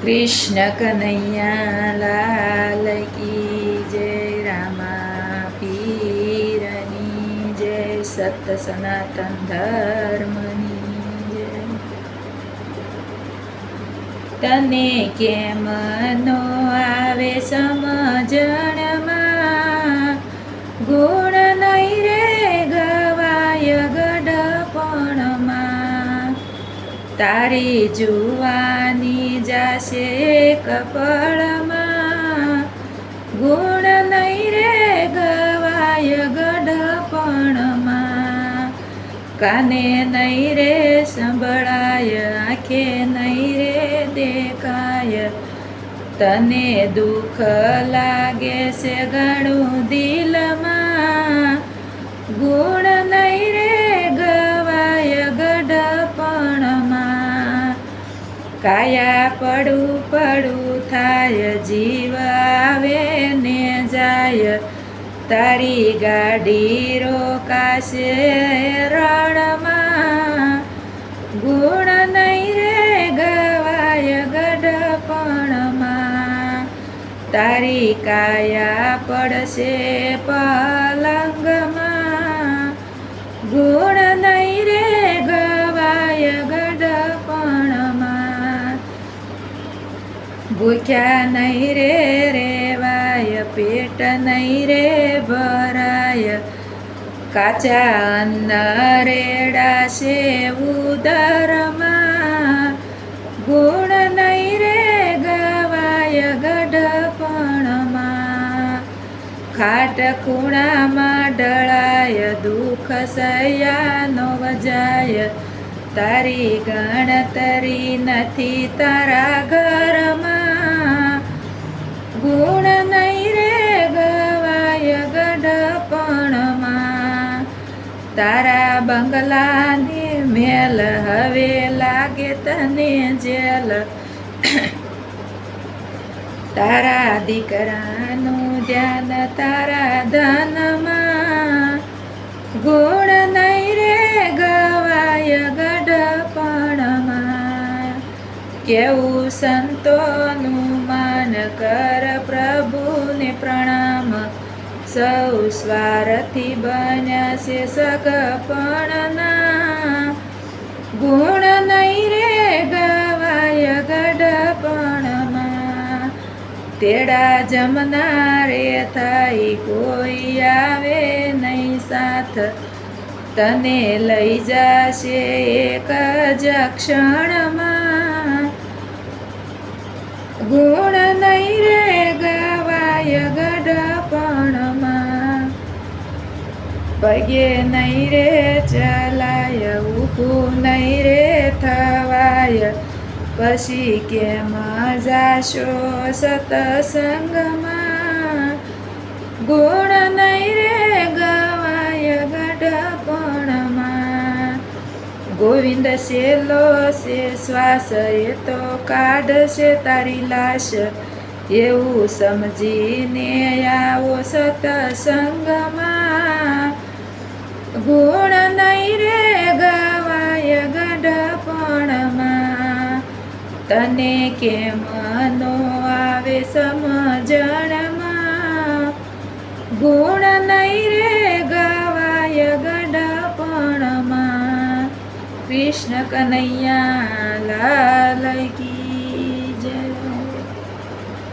કૃષ્ણ કનૈયા લાલ કી જય રામા પીરની જય, સત સનાતન ધર્મની જય. તને કેમ નો આવે સમજણમાં ગુણ નહીં રે ગવાય ગઢપણમાં તારી જુવાની જાશે કપળમાં ગુણ નહીં રે ગવાય ગઢપણમાં. કાને નહીં રે સંભળાય, આંખે નહીં રે દેખાય. તને દુઃખ લાગે છે ઘણું દિલમાં. કાયા પડું પડું થાય, જીવ આવે ને જાય. તારી ગાડી રોકાશે રણમાં. ગુણ નહીં રે ગવાય ગઢપણમાં. તારી કાયા પડશે પલંગમાં ભૂખ્યા નહીં રે રેવાય પેટ નહીં રે ભરાય કાચા અન્ન રેડાશે ઉદરમાં ગુણ નહીં રે ગવાય ગઢપણમાં ખાટ ખૂણામાં ડળાય દુઃખ સયાનો વજાય તારી ગણતરી નથી તારા ઘરમાં તારા બંગલાની મેલ હવે લાગે તને જેલ. તારા દીકરાનું ધ્યાન તારા ધનમાં. ગુણ નહીં રે ગવાય ગઢપણમાં કેવું સંતોનું સૌ સ્વાર્થી બન્યા છે સગપણના ગુણ નહીં રે ગવાય ગઢપણમાં તેડા જમનારે થાય કોઈ આવે નહીં સાથ તને લઈ જાશે એક જ ક્ષણમાં ગુણ પગે નહીં રે ચલાય, ઊભું નહીં રે થવાય. પછી કેમ જાશો સતસંગમાં? ગુણ નહીં રે ગવાય ગઢપણમાં ગોવિંદ સેલો છે શ્વાસ, એ તો કાઢશે તારી લાશ. એવું સમજીને આવો સતસંગમાં. ગુણ નહીં રે ગવાય ગઢપણમાં. તને કેમ નો આવે સમજણમાં? ગુણ નહીં રે ગવાય ગઢપણમાં. કૃષ્ણ કનૈયા લાલ